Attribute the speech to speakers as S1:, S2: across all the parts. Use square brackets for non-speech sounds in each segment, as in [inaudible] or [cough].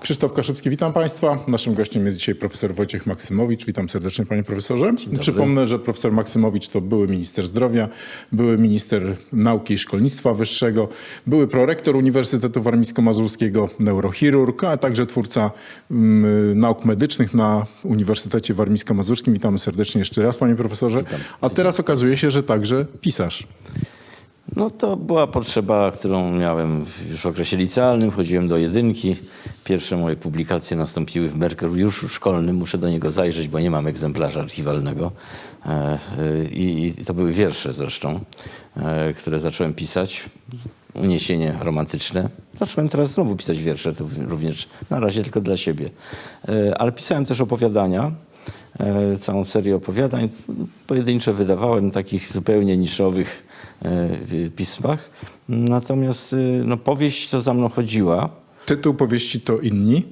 S1: Krzysztof Kaszubski, witam Państwa. Naszym gościem jest dzisiaj profesor Wojciech Maksymowicz. Witam serdecznie Panie Profesorze. Przypomnę, że profesor Maksymowicz to były minister zdrowia, były minister nauki i szkolnictwa wyższego, były prorektor Uniwersytetu Warmińsko-Mazurskiego, neurochirurg, a także twórca mm, nauk medycznych na Uniwersytecie Warmińsko-Mazurskim. Witamy serdecznie jeszcze raz Panie Profesorze. A teraz okazuje się, że także pisarz.
S2: No to była potrzeba, którą miałem już w okresie licealnym. Chodziłem do jedynki. Pierwsze moje publikacje nastąpiły w Merkuriuszu szkolnym. Muszę do niego zajrzeć, bo nie mam egzemplarza archiwalnego. E, e, I, to były wiersze zresztą, e, które zacząłem pisać. Uniesienie romantyczne. Zacząłem teraz znowu pisać wiersze, to również na razie tylko dla siebie. Ale pisałem też opowiadania całą serię opowiadań. Pojedyncze wydawałem, takich zupełnie niszowych e, pismach. Natomiast e, no, powieść to za mną chodziła.
S1: Tytuł powieści to Inni.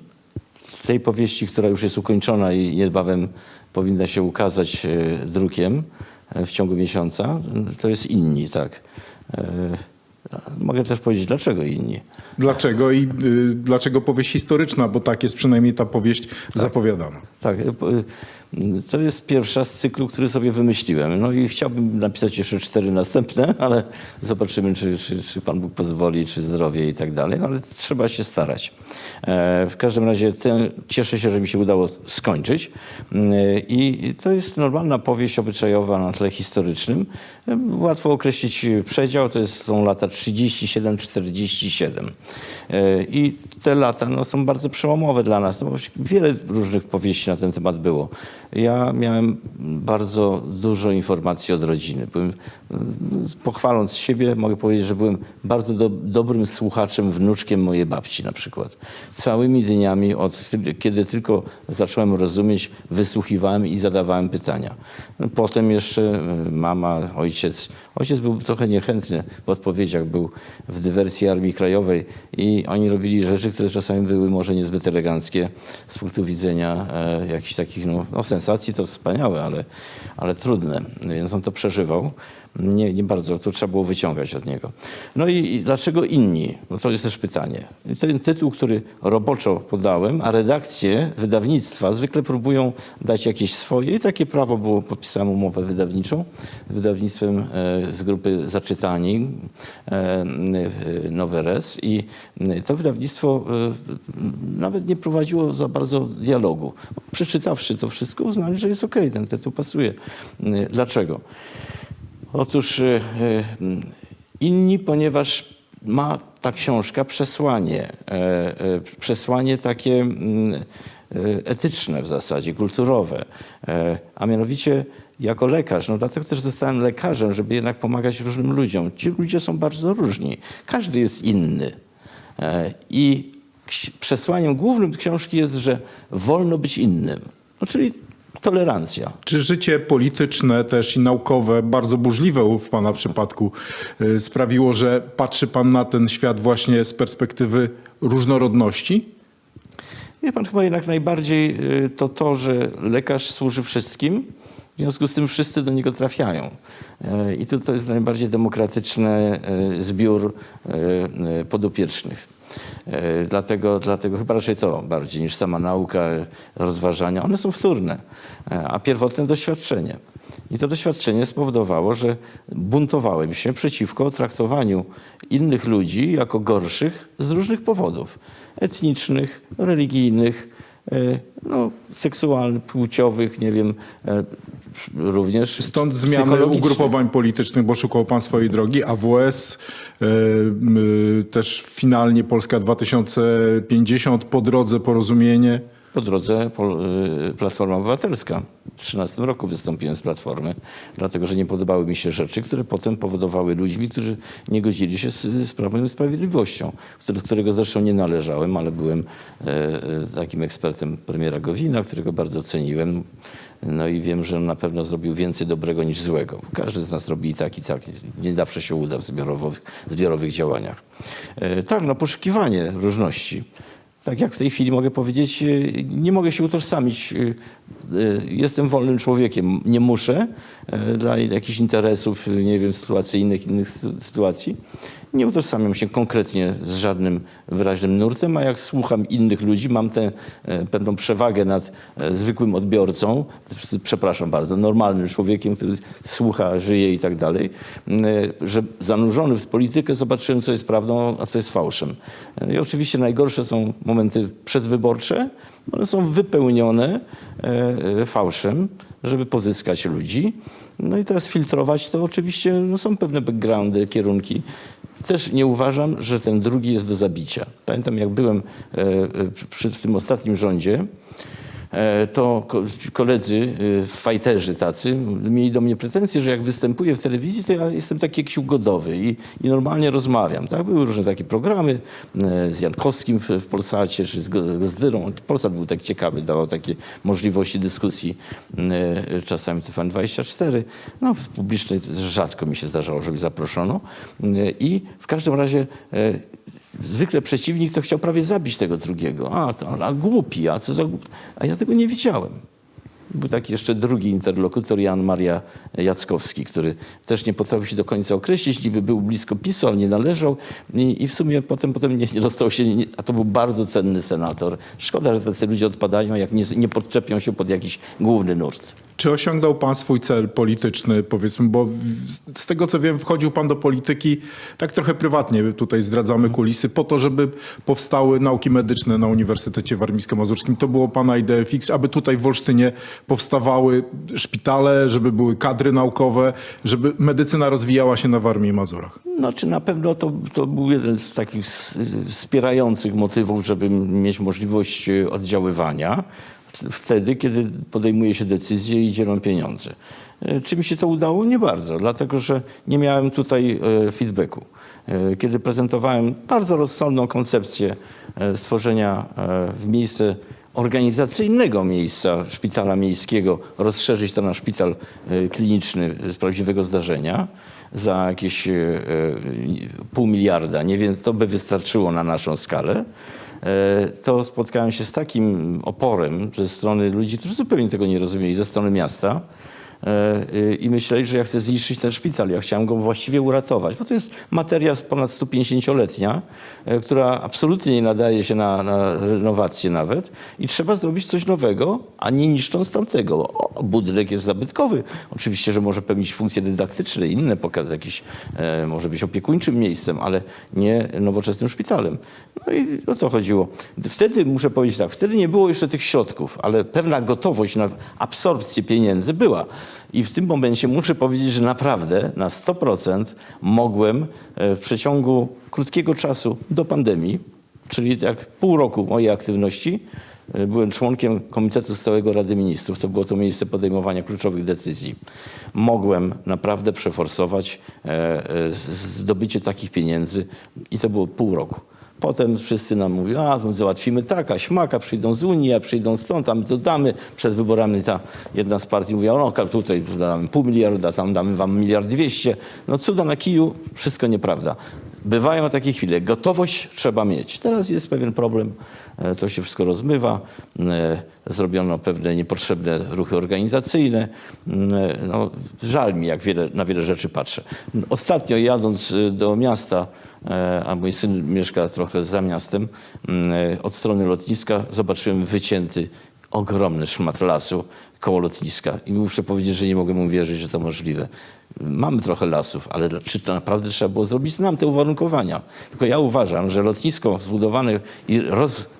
S2: Tej powieści, która już jest ukończona i niebawem powinna się ukazać e, drukiem e, w ciągu miesiąca, to jest inni, tak. E, Mogę też powiedzieć, dlaczego inni.
S1: Dlaczego i y, dlaczego powieść historyczna, bo tak jest przynajmniej ta powieść zapowiadana.
S2: Tak, e, po- e, to jest pierwsza z cyklu, który sobie wymyśliłem. No i chciałbym napisać jeszcze cztery następne, [laughs] ale zobaczymy, czy, czy, czy Pan Bóg pozwoli, czy zdrowie i tak dalej, ale trzeba się starać. E, W każdym razie ten, cieszę się, że mi się udało skończyć. E, I to jest normalna powieść obyczajowa na tle historycznym. E, Łatwo określić przedział, to jest, są lata 37-47. E, I te lata no, są bardzo przełomowe dla nas. No, wiele różnych powieści na ten temat było. Ja miałem bardzo dużo informacji od rodziny. Byłem, pochwaląc siebie, mogę powiedzieć, że byłem bardzo do, dobrym słuchaczem, wnuczkiem mojej babci na przykład. Całymi dniami, od kiedy tylko zacząłem rozumieć, wysłuchiwałem i zadawałem pytania. Potem jeszcze y, mama, ojciec. Ojciec był trochę niechętny w odpowiedziach, był w dywersji Armii Krajowej i oni robili rzeczy, które czasami były może niezbyt eleganckie z punktu widzenia e, jakichś takich, no, no sensacji to wspaniałe, ale, ale trudne. Więc on to przeżywał. Nie, nie bardzo, to trzeba było wyciągać od niego. No i, i dlaczego inni? Bo to jest też pytanie. Ten tytuł, który roboczo podałem, a redakcje wydawnictwa zwykle próbują dać jakieś swoje i takie prawo było, podpisałem umowę wydawniczą wydawnictwem e, z grupy Zaczytani, e, e, Nowe Res i to wydawnictwo nawet nie prowadziło za bardzo dialogu. Przeczytawszy to wszystko uznali, że jest okej, ten tytuł pasuje. Dlaczego? Otóż e, e, inni, ponieważ ma ta książka przesłanie, e, e, przesłanie takie mm, e, etyczne w zasadzie, kulturowe, a mianowicie jako lekarz, no dlatego też zostałem lekarzem, żeby jednak pomagać różnym ludziom. Ci ludzie są bardzo różni, każdy jest inny. I przesłaniem głównym książki jest, że wolno być innym, no, czyli tolerancja.
S1: Czy życie polityczne też i naukowe, bardzo burzliwe w Pana przypadku, y, sprawiło, że patrzy Pan na ten świat właśnie z perspektywy różnorodności?
S2: Wie pan, chyba jednak najbardziej y, to to, że lekarz służy wszystkim, w związku z tym wszyscy do niego trafiają. E, I to, to jest najbardziej demokratyczny e, zbiór e, podopiecznych. Dlatego, dlatego chyba raczej to bardziej niż sama nauka, rozważania. One są wtórne, a pierwotne doświadczenie. I to doświadczenie spowodowało, że buntowałem się przeciwko traktowaniu innych ludzi jako gorszych z różnych powodów etnicznych, religijnych, no, seksualnych, płciowych, nie wiem, e, również
S1: Stąd zmiany ugrupowań politycznych, bo szukał Pan swojej drogi. AWS, y, y, też finalnie Polska 2050, po drodze porozumienie.
S2: Po drodze y, Platforma Obywatelska. W 2013 roku wystąpiłem z Platformy, dlatego że nie podobały mi się rzeczy, które potem powodowały ludźmi, którzy nie godzili się z, z Prawem i Sprawiedliwością, do którego zresztą nie należałem, ale byłem e, e, takim ekspertem premiera Gowina, którego bardzo ceniłem. No i wiem, że on na pewno zrobił więcej dobrego niż złego. Każdy z nas robi i tak, i tak. Nie zawsze się uda w zbiorowych, zbiorowych działaniach. E, tak, no poszukiwanie różności. Tak jak w tej chwili mogę powiedzieć, y, nie mogę się utożsamić. y, y, Jestem wolnym człowiekiem, nie muszę dla jakichś interesów, nie wiem, sytuacyjnych, innych sy- sytuacji. Nie utożsamiam się konkretnie z żadnym wyraźnym nurtem, a jak słucham innych ludzi, mam tę e, pewną przewagę nad e, zwykłym odbiorcą, przepraszam bardzo, normalnym człowiekiem, który słucha, żyje i tak dalej, e, że zanurzony w politykę zobaczyłem, co jest prawdą, a co jest fałszem. I oczywiście najgorsze są momenty przedwyborcze, one są wypełnione fałszem, żeby pozyskać ludzi. No i teraz filtrować to oczywiście no są pewne backgroundy, kierunki. Też nie uważam, że ten drugi jest do zabicia. Pamiętam, jak byłem e, e, przy tym ostatnim rządzie, to ko- koledzy, e, fajterzy tacy, mieli do mnie pretensje, że jak występuję w telewizji, to ja jestem taki jakiś ugodowy i, i normalnie rozmawiam. Tak? Były różne takie programy e, z Jankowskim w, Polsacie, czy z, z Dyrą. Polsat był tak ciekawy, dawał takie możliwości dyskusji e, czasami TVN24. No, w publicznej rzadko mi się zdarzało, żeby zaproszono. E, I w każdym razie e, zwykle przeciwnik to chciał prawie zabić tego drugiego. A, to, a głupi, a co za głupi. A ja tego nie wiedziałem. Był taki jeszcze drugi interlokutor, Jan Maria Jackowski, który też nie potrafił się do końca określić, niby był blisko PiSu, ale nie należał i, i w sumie potem, potem nie, nie dostał się, nie, a to był bardzo cenny senator. Szkoda, że tacy ludzie odpadają, jak nie, nie podczepią się pod jakiś główny nurt.
S1: Czy osiągnął pan swój cel polityczny, powiedzmy, bo z tego co wiem, wchodził pan do polityki tak trochę prywatnie, tutaj zdradzamy kulisy, po to, żeby powstały nauki medyczne na Uniwersytecie Warmińsko-Mazurskim. To było pana idea fix, aby tutaj w Olsztynie powstawały szpitale, żeby były kadry naukowe, żeby medycyna rozwijała się na Warmii i Mazurach.
S2: Znaczy na pewno to, to był jeden z takich wspierających motywów, żeby mieć możliwość e, oddziaływania wtedy, kiedy podejmuje się decyzje i dzielą pieniądze. E, Czy mi się to udało? Nie bardzo, dlatego że nie miałem tutaj e, feedbacku. E, Kiedy prezentowałem bardzo rozsądną koncepcję stworzenia w miejsce organizacyjnego miejsca szpitala miejskiego, rozszerzyć to na szpital kliniczny z prawdziwego zdarzenia za jakieś pół miliarda, nie wiem, to by wystarczyło na naszą skalę, to spotkałem się z takim oporem ze strony ludzi, którzy zupełnie tego nie rozumieli, ze strony miasta, e, i myśleli, że ja chcę zniszczyć ten szpital. Ja chciałem go właściwie uratować, bo to jest materia ponad 150-letnia, e, która absolutnie nie nadaje się na, na renowację nawet i trzeba zrobić coś nowego, a nie niszcząc tamtego. O, budynek jest zabytkowy. Oczywiście, że może pełnić funkcje dydaktyczne, inne, pokazać jakiś, e, może być opiekuńczym miejscem, ale nie nowoczesnym szpitalem. No i o to chodziło. Wtedy, muszę powiedzieć tak, wtedy nie było jeszcze tych środków, ale pewna gotowość na absorpcję pieniędzy była. I w tym momencie muszę powiedzieć, że naprawdę na 100% mogłem e, w przeciągu krótkiego czasu do pandemii, czyli jak pół roku mojej aktywności, e, byłem członkiem Komitetu Stałego Rady Ministrów. To było to miejsce podejmowania kluczowych decyzji. Mogłem naprawdę przeforsować e, zdobycie takich pieniędzy i to było pół roku. Potem wszyscy nam mówią, a my załatwimy tak, a śmaka, przyjdą z Unii, a przyjdą stąd, a my to damy. Przed wyborami ta jedna z partii mówiła, no tutaj damy pół miliarda, tam damy wam miliard dwieście. No cuda na kiju, wszystko nieprawda. Bywają takie chwile. Gotowość trzeba mieć. Teraz jest pewien problem, to się wszystko rozmywa. E, Zrobiono pewne niepotrzebne ruchy organizacyjne. Mm, e, No, żal mi, jak wiele, na wiele rzeczy patrzę. Ostatnio jadąc e, do miasta, e, a mój syn mieszka trochę za miastem, mm, e, od strony lotniska zobaczyłem wycięty ogromny szmat lasu koło lotniska i muszę powiedzieć, że nie mogę uwierzyć, że to możliwe. Mamy trochę lasów, ale czy to naprawdę trzeba było zrobić? Znam te uwarunkowania. Tylko ja uważam, że lotnisko zbudowane i roz,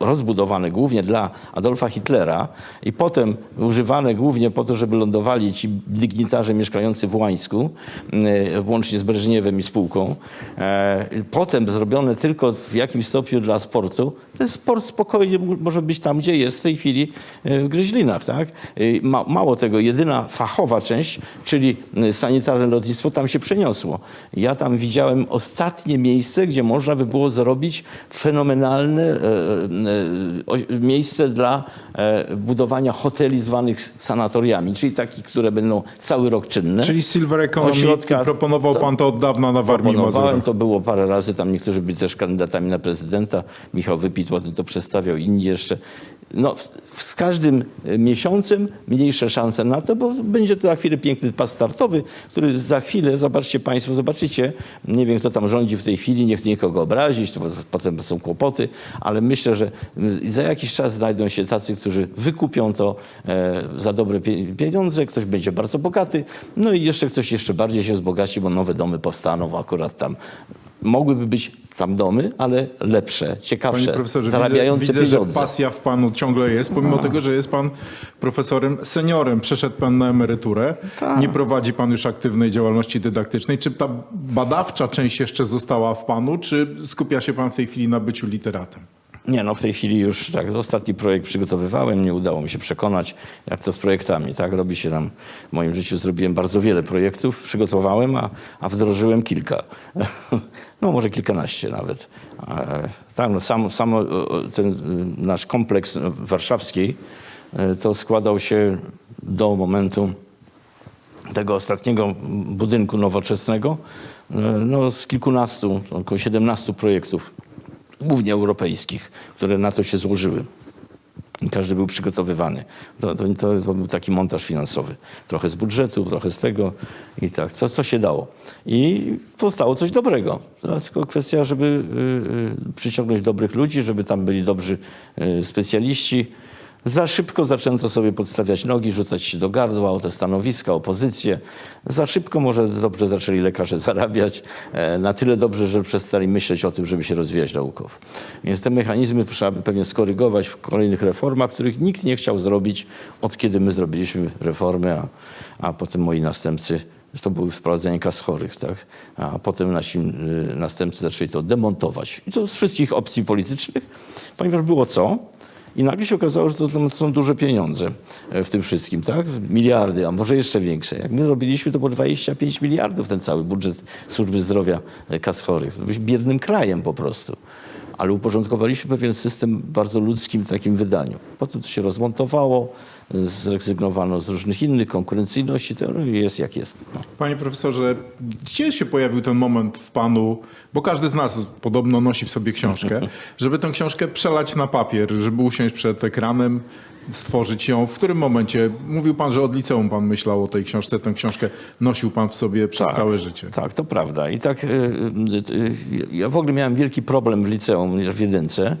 S2: rozbudowane głównie dla Adolfa Hitlera i potem używane głównie po to, żeby lądowali ci dygnitarze mieszkający w Łańsku, e, włącznie z Breżniewem i spółką, e, potem zrobione tylko w jakimś stopniu dla sportu, ten sport spokojnie może być tam, gdzie jest w tej chwili e, w Gryźlinach, tak? ma, mało tego, jedyna fachowa część, czyli y, sanitarne lotnictwo, tam się przeniosło. Ja tam widziałem ostatnie miejsce, gdzie można by było zrobić fenomenalne e, e, miejsce dla e, budowania hoteli zwanych sanatoriami, czyli takich, które będą cały rok czynne.
S1: Czyli Silver Economy,
S2: Ośrodka-
S1: proponował pan to od dawna na Warmii Mazurach.
S2: to było parę razy, tam niektórzy byli też kandydatami na prezydenta. Michał Wypit ładnie to przedstawiał, inni jeszcze. No, z każdym e, miesiącem mniejsze szanse na to, bo będzie to za chwilę piękny pas startowy, który za chwilę, zobaczcie Państwo, zobaczycie, nie wiem kto tam rządzi w tej chwili, nie chcę nikogo obrazić, to potem są kłopoty, ale myślę, że y, za jakiś czas znajdą się tacy, którzy wykupią to e, za dobre pie- pieniądze, ktoś będzie bardzo bogaty, no i jeszcze ktoś jeszcze bardziej się wzbogaci, bo nowe domy powstaną akurat tam. Mogłyby być tam domy, ale lepsze, ciekawsze, zarabiające
S1: widzę, widzę że pasja w panu ciągle jest, pomimo tego, że jest pan profesorem seniorem, przeszedł pan na emeryturę,
S2: Tak.
S1: nie prowadzi pan już aktywnej działalności dydaktycznej. Czy ta badawcza część jeszcze została w panu, czy skupia się pan w tej chwili na byciu literatem?
S2: Nie, no w tej chwili już tak, ostatni projekt przygotowywałem, nie udało mi się przekonać, jak to z projektami, tak, robi się tam, w moim życiu zrobiłem bardzo wiele projektów, przygotowałem, a, a wdrożyłem kilka, [laughs] no może kilkanaście nawet. E, Tak, no sam, sam ten y, nasz kompleks no, warszawski y, to składał się do momentu tego ostatniego budynku nowoczesnego, e, no, z kilkunastu, około 17 projektów, głównie europejskich, które na to się złożyły. Każdy był przygotowywany. To, to, to, to był taki montaż finansowy. Trochę z budżetu, trochę z tego i tak, co, co się dało. I powstało coś dobrego. Teraz tylko kwestia, żeby y, y, przyciągnąć dobrych ludzi, żeby tam byli dobrzy y, specjaliści. Za szybko zaczęto sobie podstawiać nogi, rzucać się do gardła o te stanowiska, o pozycje. Za szybko może dobrze zaczęli lekarze [laughs] zarabiać. E, na tyle dobrze, że przestali myśleć o tym, żeby się rozwijać naukowo. Więc te mechanizmy trzeba by pewnie skorygować w kolejnych reformach, których nikt nie chciał zrobić, od kiedy my zrobiliśmy reformy, a, a potem moi następcy to były wprowadzenie kas chorych, tak? A potem nasi y, następcy zaczęli to demontować. I to z wszystkich opcji politycznych, ponieważ było co? I nagle się okazało, że to, to są duże pieniądze e, w tym wszystkim, tak? Miliardy, a może jeszcze większe. Jak my robiliśmy, to było 25 miliardów ten cały budżet służby zdrowia e, kas chorych. Byliśmy biednym krajem po prostu. Ale uporządkowaliśmy pewien system bardzo ludzkim takim wydaniu. Potem to się rozmontowało, zrezygnowano z różnych innych konkurencyjności, to jest jak jest. No.
S1: Panie profesorze, gdzie się pojawił ten moment w panu, bo każdy z nas podobno nosi w sobie książkę, [laughs] żeby tę książkę przelać na papier, żeby usiąść przed ekranem, stworzyć ją. W którym momencie, mówił pan, że od liceum pan myślał o tej książce, tę książkę nosił pan w sobie przez
S2: Tak.
S1: całe życie.
S2: Tak, to prawda. I tak y, y, ja w ogóle miałem wielki problem w liceum w jedynce.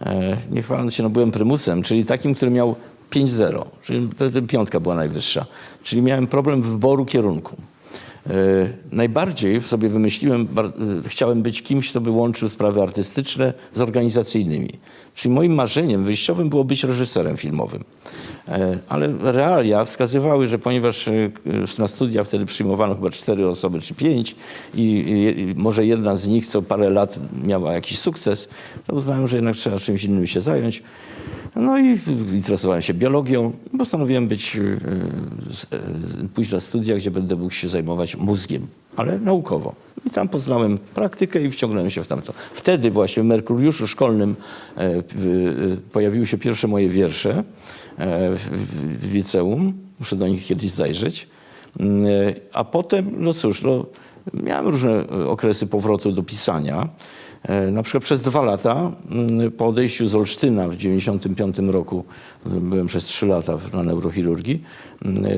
S2: E, Nie chwaląc się, no byłem prymusem, czyli takim, który miał 5-0, czyli to, piątka była najwyższa. Czyli miałem problem wyboru kierunku. E, Najbardziej sobie wymyśliłem, y, chciałem być kimś, kto by łączył sprawy artystyczne z organizacyjnymi. Czyli moim marzeniem wyjściowym było być reżyserem filmowym. E, Ale realia wskazywały, że ponieważ e, na studia wtedy przyjmowano chyba cztery osoby czy pięć i może jedna z nich co parę lat miała jakiś sukces, to uznałem, że jednak trzeba czymś innym się zająć. No i interesowałem się biologią. Postanowiłem być, e, e, pójść na studia, gdzie będę mógł się zajmować mózgiem, ale naukowo. I tam poznałem praktykę i wciągnąłem się w tamto. Wtedy właśnie w Merkuriuszu szkolnym e, pojawiły się pierwsze moje wiersze w, liceum. Muszę do nich kiedyś zajrzeć. A potem, no cóż, no, miałem różne okresy powrotu do pisania. E, Na przykład przez dwa lata mm, po odejściu z Olsztyna w 1995 roku, mm, byłem przez trzy lata na neurochirurgii, mm, e, e,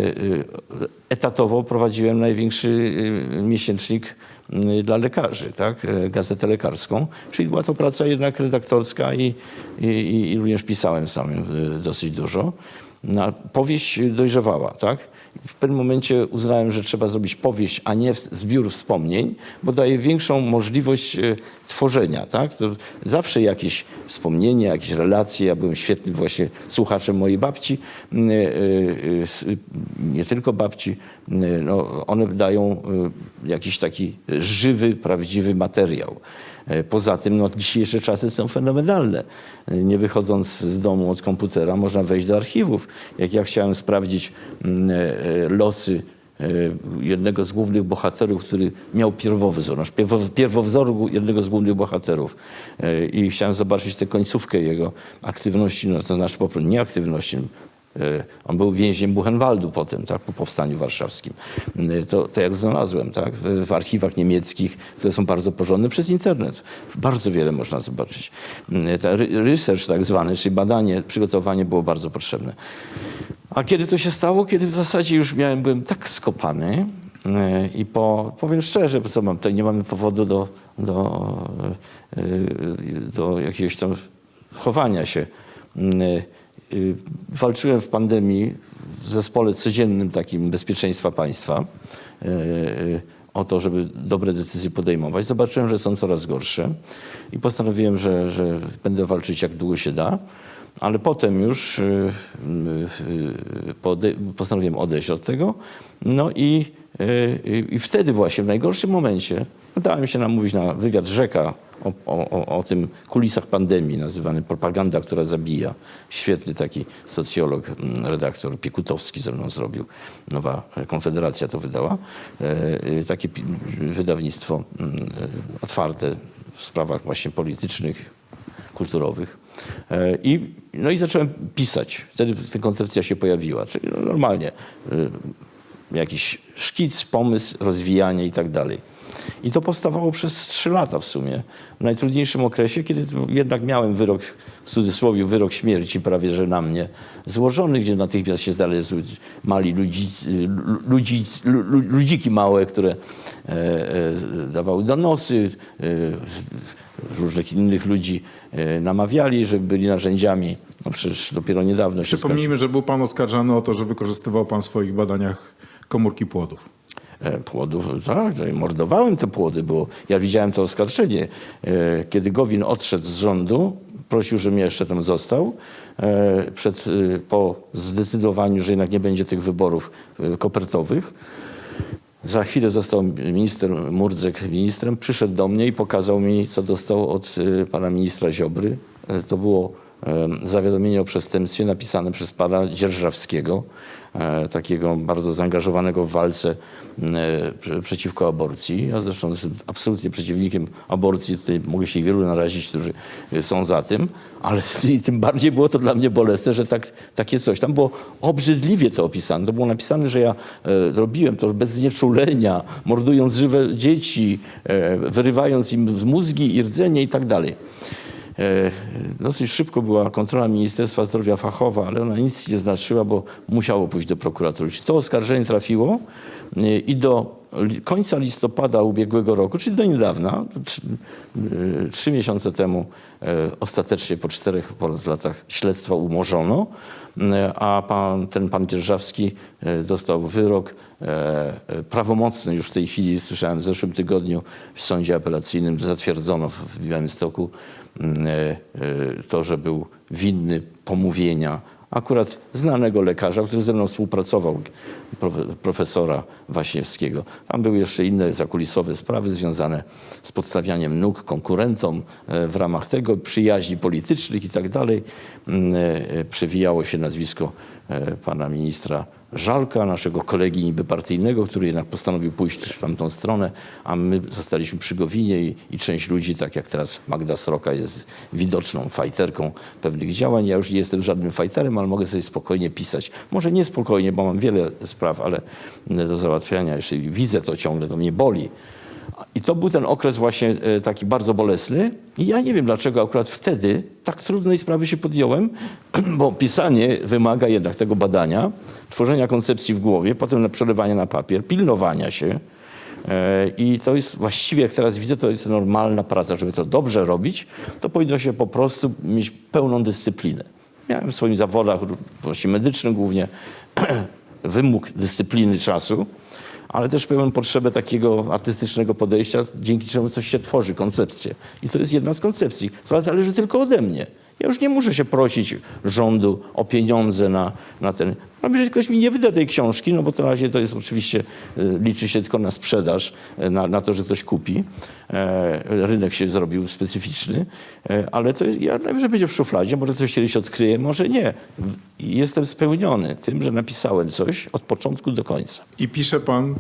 S2: etatowo prowadziłem największy e, miesięcznik mm, dla lekarzy, tak? gazetę lekarską, czyli była to praca jednak redaktorska i, i, i- również pisałem sam e, dosyć dużo. No, powieść dojrzewała, tak? W pewnym momencie uznałem, że trzeba zrobić powieść, a nie zbiór wspomnień, bo daje większą możliwość e, tworzenia, tak? To zawsze jakieś wspomnienie, jakieś relacje. Ja byłem świetnym właśnie słuchaczem mojej babci, e, e, nie tylko babci, no, one dają jakiś taki żywy, prawdziwy materiał. Poza tym no, dzisiejsze czasy są fenomenalne. Nie wychodząc z domu od komputera można wejść do archiwów. Jak ja chciałem sprawdzić losy e, jednego z głównych bohaterów, który miał pierwowzór, nasz pierwo- pierwowzór jednego z głównych bohaterów. E, i chciałem zobaczyć tę końcówkę jego aktywności, no to znaczy po prostu nie aktywności, E, On był więźniem Buchenwaldu potem, tak, po powstaniu warszawskim. E, To, to jak znalazłem, tak, w, archiwach niemieckich, które są bardzo porządne przez internet. Bardzo wiele można zobaczyć. E, Ta research tak zwany, czyli badanie, przygotowanie było bardzo potrzebne. A kiedy to się stało? Kiedy w zasadzie już miałem, byłem tak skopany e, i po, powiem szczerze, co mam, tutaj nie mamy powodu do, do, e, do jakiegoś tam chowania się. Y, Walczyłem w pandemii w zespole codziennym takim bezpieczeństwa państwa y, y, o to, żeby dobre decyzje podejmować. Zobaczyłem, że są coraz gorsze i postanowiłem, że, że będę walczyć jak długo się da. Ale potem już postanowiłem odejść od tego. No i, i wtedy właśnie, w najgorszym momencie, dałem się namówić na wywiad Rzeka o, o, o- tym kulisach pandemii, nazywany propaganda, która zabija. Świetny taki socjolog, mm, redaktor Piekutowski ze mną zrobił. Nowa Konfederacja to wydała. E, e, Takie wydawnictwo mm, e, otwarte w sprawach właśnie politycznych, kulturowych. I, no i zacząłem pisać. Wtedy ta koncepcja się pojawiła. Czyli no normalnie jakiś szkic, pomysł, rozwijanie i tak dalej. I to powstawało przez trzy lata w sumie. W najtrudniejszym okresie, kiedy jednak miałem wyrok, w cudzysłowie, wyrok śmierci prawie że na mnie złożony, gdzie natychmiast się znalazły mali ludziki małe, które e, e, dawały donosy, e, różnych innych ludzi e, namawiali, żeby byli narzędziami. No przecież dopiero niedawno się.
S1: Przypomnijmy, że był pan oskarżany o to, że wykorzystywał pan w swoich badaniach komórki płodów.
S2: E, Płodów, tak, że mordowałem te płody, bo ja widziałem to oskarżenie. E, Kiedy Gowin odszedł z rządu, prosił, żebym ja jeszcze tam został, e, przed, po zdecydowaniu, że jednak nie będzie tych wyborów kopertowych. Za chwilę został minister Murdzek ministrem, przyszedł do mnie i pokazał mi, co dostał od pana ministra Ziobry. To było zawiadomienie o przestępstwie napisane przez pana Dzierżawskiego, e, takiego bardzo zaangażowanego w walce e, prze- przeciwko aborcji. Ja zresztą jestem absolutnie przeciwnikiem aborcji. Tutaj mogę się wielu narazić, którzy e, są za tym, ale [laughs] tym bardziej było to dla mnie bolesne, że tak, takie coś. Tam było obrzydliwie to opisane. To było napisane, że ja robiłem to bez znieczulenia, mordując żywe dzieci, wyrywając im z mózgi i rdzenie i tak dalej. E, Dosyć szybko była kontrola Ministerstwa Zdrowia fachowa, ale ona nic nie znaczyła, bo musiało pójść do prokuratury. To oskarżenie trafiło e, i do końca listopada ubiegłego roku, czyli do niedawna, trzy, e, miesiące temu, ostatecznie po czterech ponad latach śledztwa umorzono, a pan, ten pan Dzierżawski dostał wyrok prawomocny już w tej chwili, słyszałem w zeszłym tygodniu w sądzie apelacyjnym zatwierdzono w Białymstoku to, że był winny pomówienia akurat znanego lekarza, który ze mną współpracował, profe- profesora Waśniewskiego. Tam były jeszcze inne zakulisowe sprawy związane z podstawianiem nóg konkurentom e, w ramach tego, przyjaźni politycznych i tak dalej. Mm, e, e, Przewijało się nazwisko e, pana ministra Żalka, naszego kolegi niby partyjnego, który jednak postanowił pójść w tamtą stronę, a my zostaliśmy przy Gowinie i, i część ludzi, tak jak teraz Magda Sroka jest widoczną fajterką pewnych działań. Ja już nie jestem żadnym fajterem, ale mogę sobie spokojnie pisać. Może nie spokojnie, bo mam wiele spraw, ale do załatwiania, jeśli widzę to ciągle, to mnie boli. I to był ten okres właśnie e, taki bardzo bolesny. I ja nie wiem, dlaczego akurat wtedy tak trudnej sprawy się podjąłem, [clears throat] bo pisanie wymaga jednak tego badania, tworzenia koncepcji w głowie, potem przelewania na papier, pilnowania się. E, I to jest właściwie, jak teraz widzę, to jest normalna praca. Żeby to dobrze robić, to powinno się po prostu mieć pełną dyscyplinę. Miałem w swoim zawodach, właśnie medycznym głównie, [clears throat] wymóg dyscypliny czasu, ale też pełen potrzebę takiego artystycznego podejścia, dzięki czemu coś się tworzy, koncepcję. I to jest jedna z koncepcji, która zależy tylko ode mnie. Ja już nie muszę się prosić rządu o pieniądze na, na ten. No, jeżeli ktoś mi nie wyda tej książki, no bo to na razie to jest oczywiście, y, liczy się tylko na sprzedaż, y, na, na to, że ktoś kupi. E, rynek się zrobił specyficzny, e, ale to jest, ja najwyżej będzie w szufladzie, może ktoś kiedyś odkryje, może nie. Jestem spełniony tym, że napisałem coś od początku do końca.
S1: I pisze pan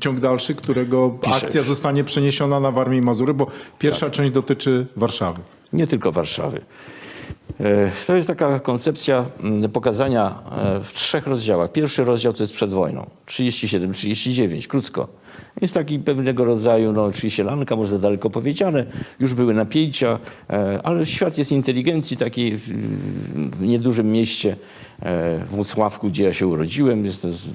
S1: ciąg dalszy, którego
S2: Piszę
S1: akcja zostanie przeniesiona na Warmię i Mazury, bo pierwsza
S2: Tak.
S1: część dotyczy Warszawy.
S2: Nie tylko Warszawy. E, To jest taka koncepcja mm, pokazania e, w trzech rozdziałach. Pierwszy rozdział to jest przed wojną, 37-39, krótko. Jest taki pewnego rodzaju, no oczywiście lanka, może za daleko powiedziane, już były napięcia, e, ale świat jest inteligencji takiej w- niedużym mieście, w Włocławku, gdzie ja się urodziłem. Jest to, z-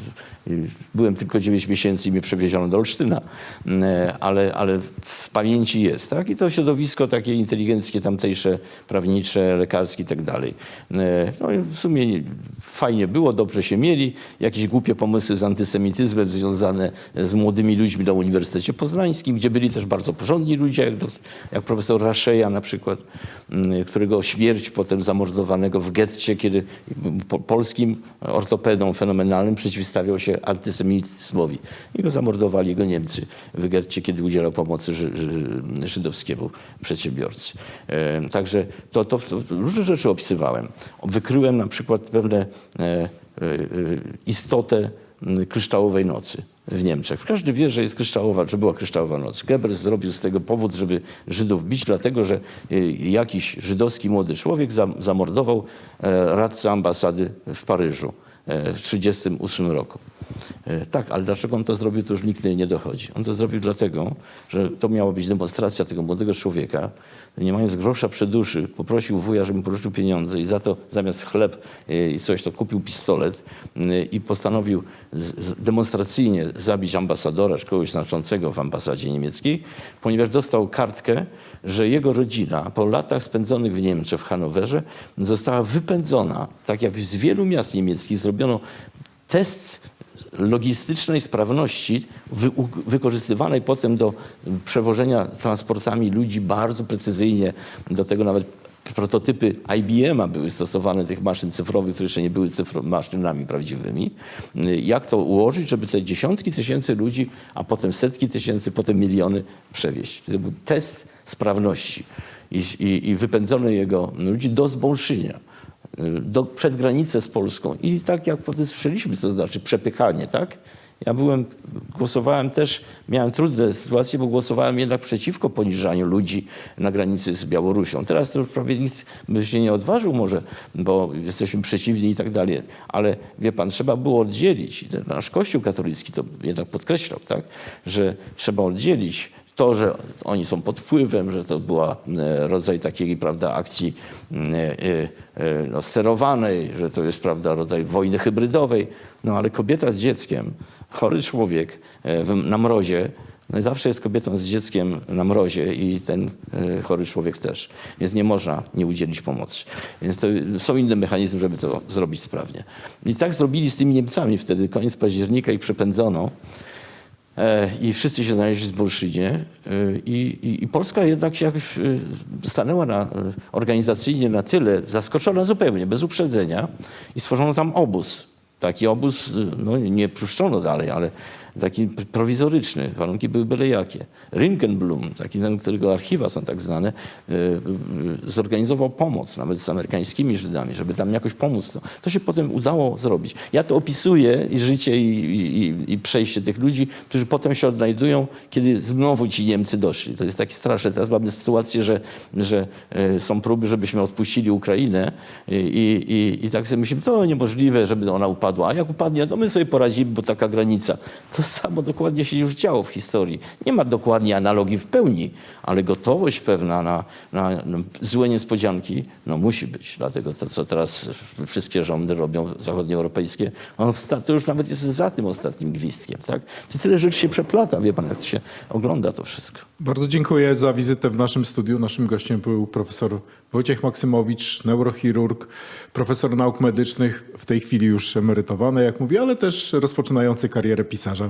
S2: y, byłem tylko 9 miesięcy i mnie przewieziono do Olsztyna, e, ale, ale w pamięci jest. Tak? I to środowisko takie inteligenckie, tamtejsze, prawnicze, lekarskie i tak dalej. E, No i w sumie fajnie było, dobrze się mieli. Jakieś głupie pomysły z antysemityzmem związane z młodymi ludźmi na Uniwersytecie Poznańskim, gdzie byli też bardzo porządni ludzie, jak, jak profesor Raszeja na przykład, którego śmierć potem zamordowanego w getcie, kiedy po, polskim ortopedą fenomenalnym przeciwstawiał się antysemityzmowi. I go zamordowali go Niemcy w getcie, kiedy udzielał pomocy ży, ży, żydowskiemu przedsiębiorcy. E, także to, to, to różne rzeczy opisywałem. Wykryłem na przykład pewne e, e, e, istotę kryształowej nocy w Niemczech. Każdy wie, że jest kryształowa, że była kryształowa noc. Goebbels zrobił z tego powód, żeby Żydów bić, dlatego że y, jakiś żydowski młody człowiek zam- zamordował e, radcę ambasady w Paryżu e, w 1938 roku. E, Tak, ale dlaczego on to zrobił, to już nikt nie dochodzi. On to zrobił dlatego, że to miała być demonstracja tego młodego człowieka, nie mając grosza przy duszy, poprosił wuja, żeby mu pożyczył pieniądze i za to zamiast chleb e, i coś, to kupił pistolet e, i postanowił demonstracyjnie zabić ambasadora czy kogoś znaczącego w ambasadzie niemieckiej, ponieważ dostał kartkę, że jego rodzina po latach spędzonych w Niemczech, w Hanowerze, została wypędzona, tak jak z wielu miast niemieckich zrobiono test logistycznej sprawności wy, wykorzystywanej potem do przewożenia transportami ludzi bardzo precyzyjnie. Do tego nawet prototypy IBM-a były stosowane, tych maszyn cyfrowych, które jeszcze nie były cyfro, maszynami prawdziwymi. Jak to ułożyć, żeby te dziesiątki tysięcy ludzi, a potem setki tysięcy, potem miliony przewieźć. To był test sprawności. I, i, i wypędzono jego ludzi do Zbolszynia do, przed granicę z Polską. I tak jak potem słyszeliśmy, co to znaczy przepychanie, tak? Ja byłem, głosowałem też, miałem trudne sytuacje, bo głosowałem jednak przeciwko poniżaniu ludzi na granicy z Białorusią. Teraz to już prawie nikt by się nie odważył może, bo jesteśmy przeciwni i tak dalej. Ale wie pan, trzeba było oddzielić, nasz Kościół katolicki to jednak podkreślał, tak? że trzeba oddzielić to, że oni są pod wpływem, że to była e, rodzaj takiej prawda, akcji e, e, no, sterowanej, że to jest prawda, rodzaj wojny hybrydowej. No ale kobieta z dzieckiem, chory człowiek na mrozie, no, zawsze jest kobietą z dzieckiem na mrozie i ten chory człowiek też. Więc nie można nie udzielić pomocy. Więc to są inne mechanizmy, żeby to zrobić sprawnie. I tak zrobili z tymi Niemcami wtedy. Koniec października ich przepędzono. E, I wszyscy się znaleźli w Zbolszynie. E, I, i, I Polska jednak się jakoś e, stanęła na, organizacyjnie na tyle, zaskoczona zupełnie, bez uprzedzenia i stworzono tam obóz. Taki obóz, no nie puszczono dalej, ale taki pr- prowizoryczny. Warunki były byle jakie. Rinkenblum, taki ten, którego archiwa są tak znane, e, e, zorganizował pomoc nawet z amerykańskimi Żydami, żeby tam jakoś pomóc. To, to się potem udało zrobić. Ja to opisuję i życie i, i, i przejście tych ludzi, którzy potem się odnajdują, kiedy znowu ci Niemcy doszli. To jest takie straszne. Teraz mamy sytuację, że, że e, są próby, żebyśmy odpuścili Ukrainę i, i, i tak sobie myślimy, to niemożliwe, żeby ona upadła. A jak upadnie, to my sobie poradzimy, bo taka granica. To samo dokładnie się już działo w historii. Nie ma dokładnie analogii w pełni, ale gotowość pewna na, na, na złe niespodzianki no, musi być. Dlatego to, co teraz wszystkie rządy robią zachodnioeuropejskie, to już nawet jest za tym ostatnim gwizdkiem. Tak? To tyle rzeczy się przeplata, wie pan, jak to się ogląda to wszystko.
S1: Bardzo dziękuję za wizytę w naszym studiu. Naszym gościem był profesor Wojciech Maksymowicz, neurochirurg, profesor nauk medycznych, w tej chwili już emerytowany, jak mówię, ale też rozpoczynający karierę pisarza.